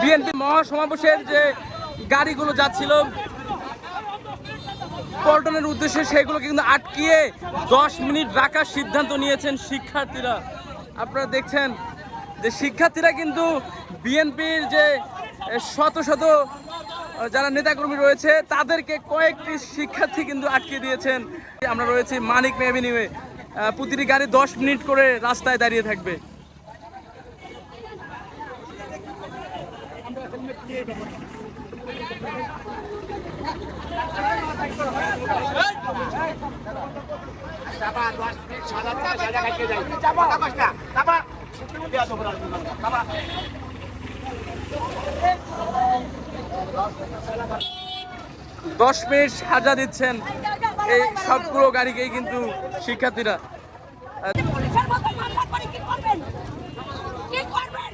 BNP মহাসমাবেশের যে গাড়িগুলো যাচ্ছিল, পল্টনের উদ্দেশ্যে সেগুলো কিন্তু আটকিয়ে দশ মিনিট রাখার সিদ্ধান্ত নিয়েছেন শিক্ষার্থীরা। আপনারা দেখছেন যে শিক্ষার্থীরা কিন্তু বিএনপির যে শত শত যারা নেতাকর্মী রয়েছে, তাদেরকে কয়েকটি শিক্ষার্থী কিন্তু আটকে দিয়েছেন। আমরা রয়েছি মানিক মেভিনিউয়ে প্রতিটি গাড়ি দশ মিনিট করে রাস্তায় দাঁড়িয়ে থাকবে। দশ মিনিট সাজা দিচ্ছেন এই সবগুলো গাড়িকেই কিন্তু শিক্ষার্থীরা। কি করবেন?